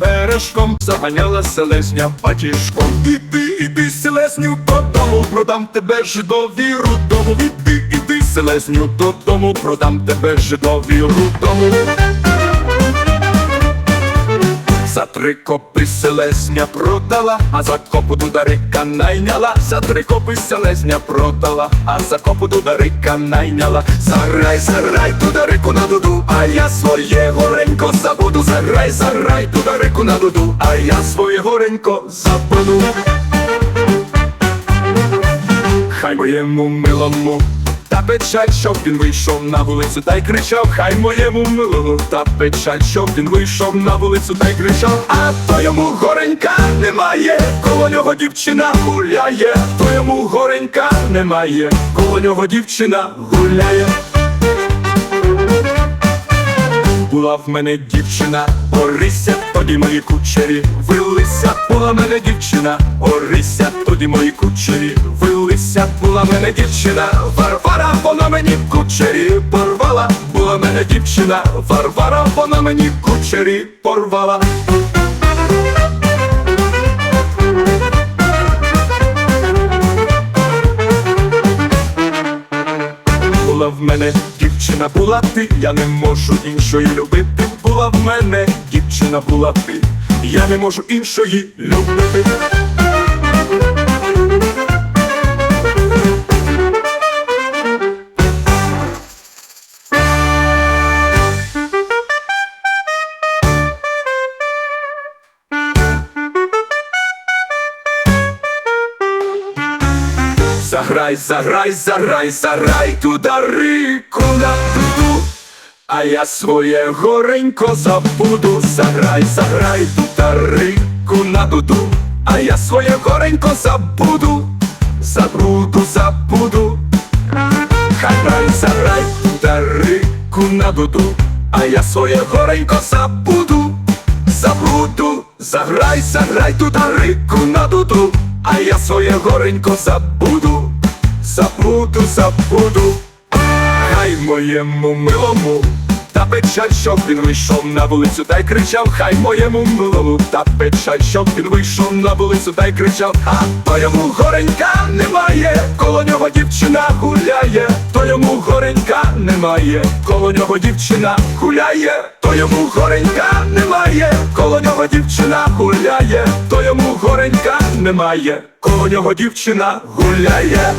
вершком, заганяла селезня батішком Іди, іди, селезню, додому, продам тебе жидові рудому. Іди, іди, селезню, додому, продам тебе жидові рудому. Три копи селезня продала, а за копу дударика найняла, за три копи селезня продала, а за копу дударика найняла. Зарай, зарай, дударику на дуду, а я своє горенько забуду. Зарай, зарай, дударику на дуду, а я своє горенько забуду. Хай моєму милому та печаль, щоб він вийшов на вулицю та й кричав, хай моєму милому та печаль, щоб він вийшов на вулицю та й кричав, а то йому горенька немає, коло нього дівчина гуляє, то йому горенька немає, коло нього дівчина гуляє. Була в мене дівчина, Орися, тоді мої кучері вилися, була мене дівчина, Орися, тоді мої кучері вилися, була мене дівчина, Варвара, кучері порвала, була мене дівчина, Варвара, вона мені кучері порвала. Була в мене дівчина, була ти, я не можу іншої любити. Була в мене дівчина, була ти, я не можу іншої любити. Заграй, заграй, заграй, заграй туда рику на туду, а я своє горенько забуду. Заграй, заграй туда рику на дуду, а я своє горенько забуду, забуду, забуду. Хай грай, заграй туда рику на дуду, а я своє горенько забуду, забуду, заграй, заграй туда рику на дуду, а я своє горенько забуду, забуду, забуду. Хай моєму милому. Та печаль, щоб він вийшов на вулицю та й кричав, хай моєму милому та печаль, щоб він вийшов на вулицю та й кричав, а то йому горенька немає, коло нього дівчина гуляє, то йому горенька немає, коло нього дівчина гуляє, то йому горенька немає, коло нього дівчина гуляє, то йому горенька немає, коло нього дівчина гуляє.